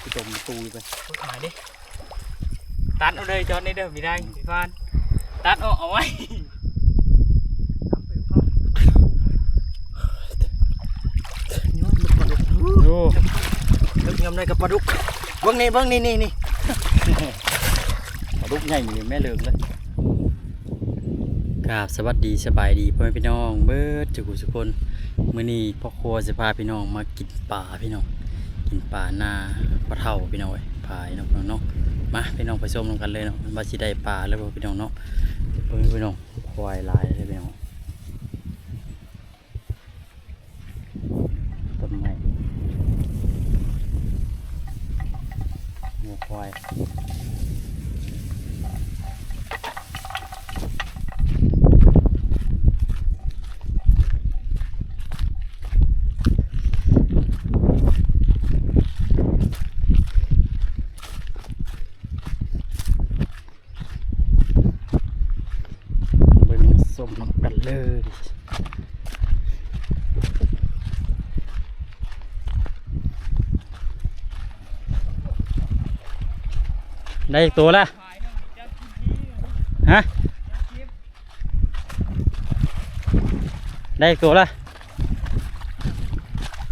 ไปจมตูไปหายดิตัดเอาเลยจอดนี่เด้อพี่ได้พี่ฟานตัดเอาเอาไว้โอ้ลึกงำได้กับปลาดุกเบิ่งนี่เบิ่งนี่นี่นี่ปลาดุกใหญ่อยู่แม่เหลืองเลยกราบสวัสดีสบายดีพ่อแม่พี่น้อง เบิดจุกุสุคนมื้อนี้พ่อครัวจะพาพี่น้องมากินปลาพี่น้อง กินปลาหน้าปลาเท่าพี่น้องเอ้ยพายน้องน้องเนาะมาพี่น้องไปชมลงกันเลยเนาะว่าสิได้ปลาแล้วพี่น้องเนาะเบิ่งพี่น้องควายลายเลยพี่น้องต้นไม้หัวควาย มน้ำกันเลยได้อีกตัวละฮะได้อีกตัวละ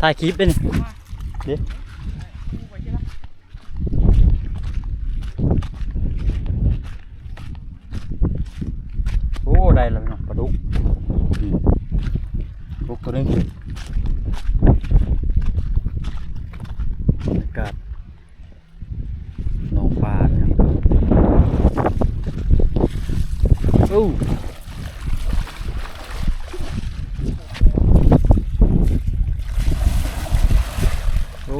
ถ่ายคลิปด้วยนี่ดี๋ยวโอ้ ได้แล้วเนาะปลาดุกอืม ปลาดุกตัวหนึงบรรยากาศหนองปลาเนี่ยโอ้โอ้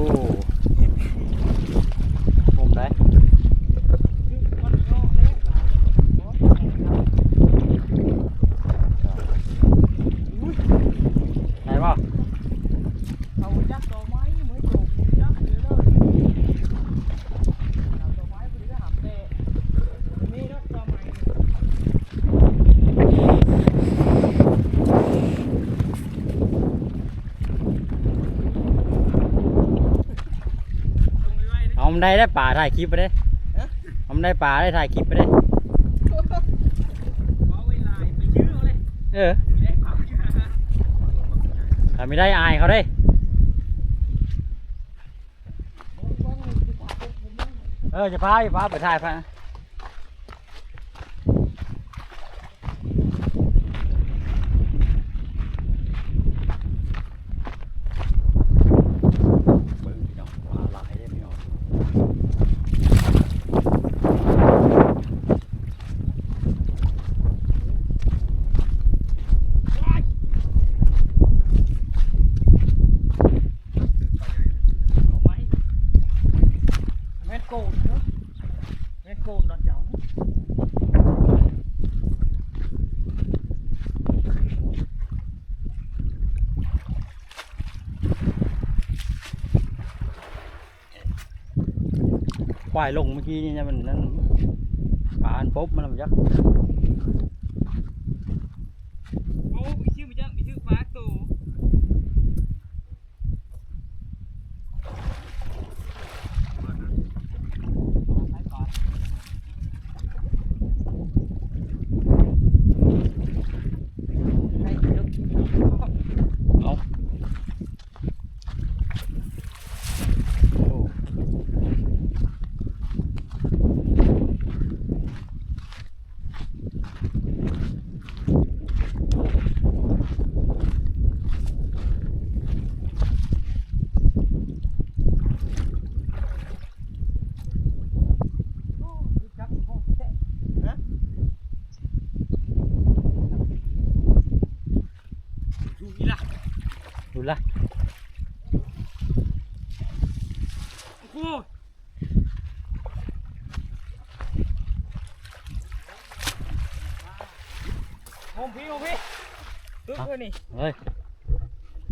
ผมได้ ไหนบ่ เอาจักต่อไม้เหมือนโจกจักเดี๋ยวเลยเอาต่อไม้พอดีก็หักเตะนี่เนาะต่อไม้ เอามันได้ได้ป่าถ่ายคลิปไปได้เอามันได้ป่าได้ถ่ายคลิปไปได้เอาเวลาไปยื้อเอาเลยเออไม่ได้เผาจ้าถ้าไม่ได้อายเขาได้เออจะพาจะพาไปถ่ายพาเบิ่งพี่น้องปลาหลายเด้อพี่น้องเอาไหม เม็ดโกนเนาะเม็ดโกนดอนเหยาเนาะ ควายลงเมื่อกี้นี่นะมันนั่นปานปุ๊บมันมันยักษ์ โอ้มีชื่อมันจังมีชื่อฟ้าโต เอาโอ้ดูละ โอ้โฮมพี่โฮมพี่ตึ๊กเลยนี่เฮ้ย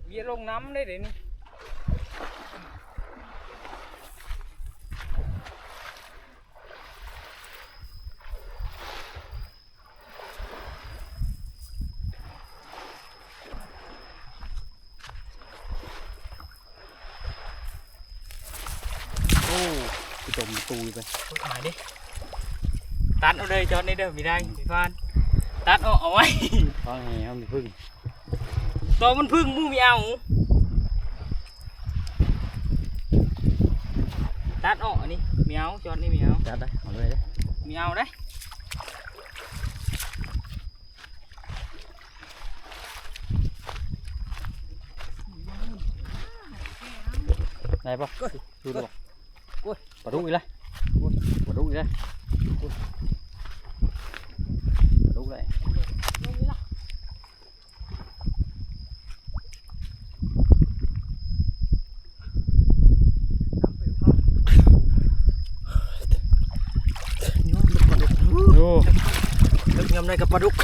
เบียลงน้ำได้เดี๋ยวนี้ จมตูไปฝึกหาดิตัดเอาเลยจอดนี่เด้อมีได้พี่ฟานตัดเอาเอาไว้ฟังให้เขามีพึ่งตัวมันพึ่งมูมีเอาตัดออ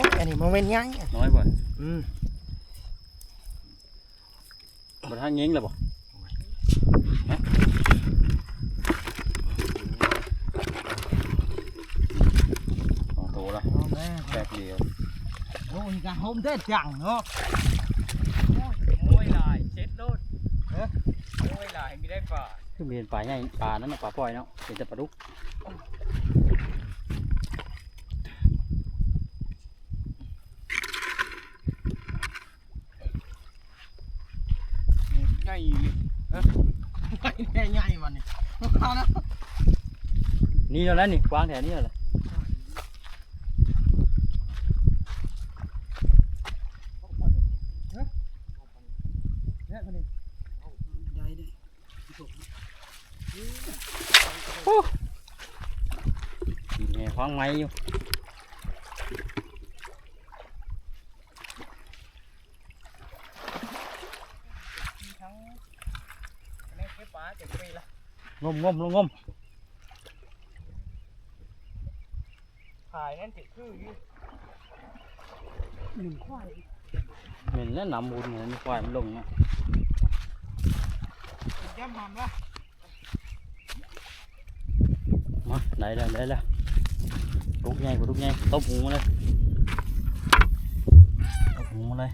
กอันนี้มีเอาจอดนี่มีเอาจัด หญ่อยู่แม่เหลืองเลยโน้อันนี้มันเป็นยังน้อยกว่าอืมบนทางเงี้ยงเลยบ่ฮะสองตัวละเอาแม่แปดเดียวโอ้ยกะโฮมเด็ดจังเนาะโอ้ยลายเช็ดโดดเฮ้ยโอ้ยลายมีได้ฝ่าคือมีปลาใหญ่ปลานั้นน่ะปลาปล่อยเนาะเป็นแต่ปลาดุก ใหญ่เลยไปแน่ใหญ่มันนี่เอาแล้วนี่แล้วนี่กวางแถวนี้แล้วแหละเนี่ยคนนี้ใหญ่ดิมีแห่คว้างไม้อยู่ ทั้งใน เก็บปลาเจ็บปีละงมงมลงงมขายนั่นติดคืออยู่หนึ่งควายเหม็นแล้วหนำบุญเหมือนควายมันลงเนาะย่ำหำละมาได้แล้วได้แล้วลูกใหญ่กว่าลูกใหญ่ตบหูมาเลยตบหูมาเลย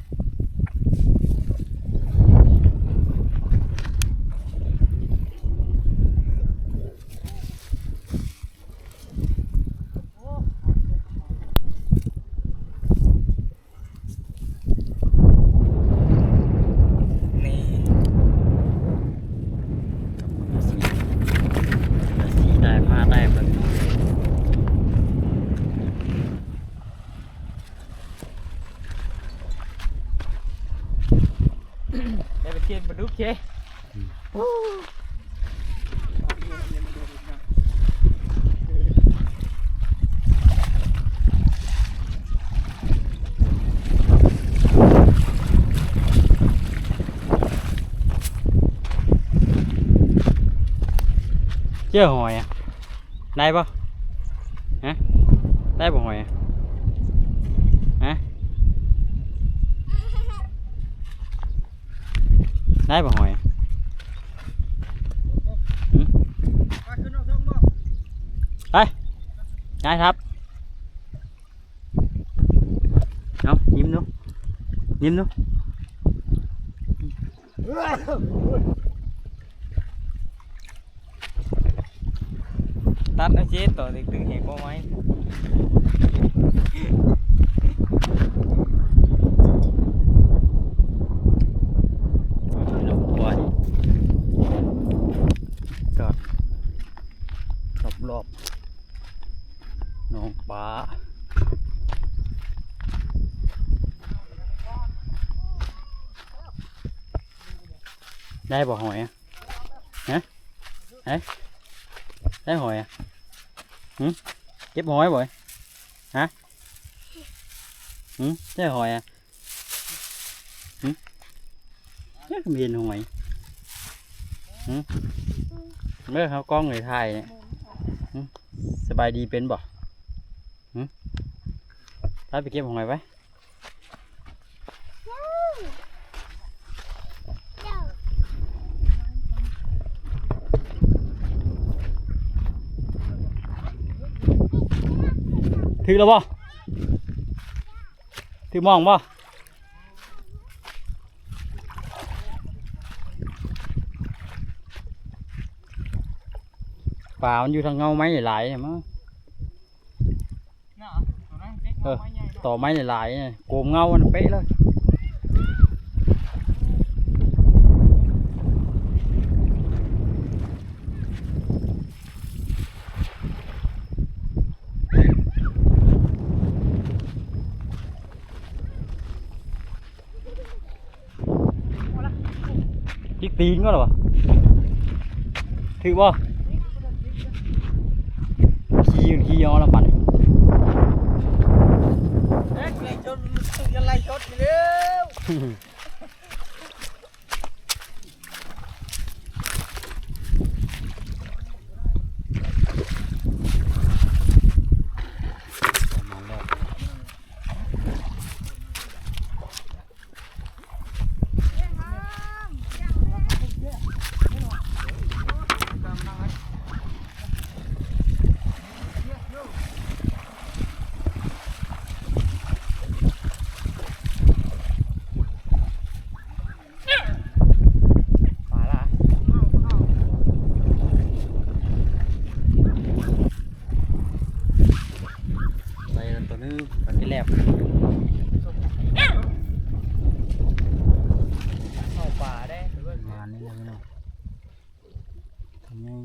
นี่ สีสีได้ผ้าได้แบบ ได้ไปเทียนมาดูเคเจ้าหอยอะได้ปะฮะได้ปะหอยอะฮะ ได้ปะหอยอะหืมไปขึ้นเอาช่องบ่ไปได้ครับเอายิ้มดูยิ้มดูตัดเอาเช็ดต่อตึงตึงเห็นบ่ไหม ลงไปก็รอบรอบๆหน้องปลา ได้บ่หอยอะฮะเฮ้ได้หอยอะหืมเก็บหอยบ่อยฮะหืมได้หอยอะหืมเนี่ยมีเห็นหอยหืมเมื่อเขากล้องเลยถ่ายเนี่ยสบายดีเป็นบ่หืมถ้าไปเก็บหอยไว้ ถือแล้วบ่ถือมองบ่ป่ามันอยู่ทางเงาไม้หลายมั้งเออต่อไม้หลายโกมเงามันเป๊ะเลย ตีนก็หรอวะถือบ่ขี้มันขี้ย้อนแล้วปั่นเอ๊ะไล่ชนสุกยันไล่ชดไปเร็ว ประมาณแล้วปลาละไปแล้วตัวนึงไปที่แลบ เข้าป่าได้หรือว่านนี่นะพี่น้องทำยัง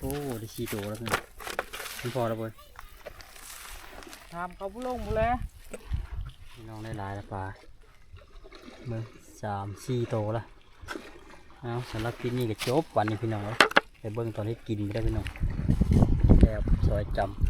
โอ้ ได้ชีโตแล้วพี่น้องมันพอแล้วเว้ยทำเขาผู้ลงผู้แล้วพี่น้องได้หลายแล้วปลาเมื่อสามสี่โตละเอาสำหรับคลิปนี้ก็จบวันนี้พี่น้องเอ้ยไปเบิ่งตอนที่กินไปได้พี่น้องแอบซอยจำ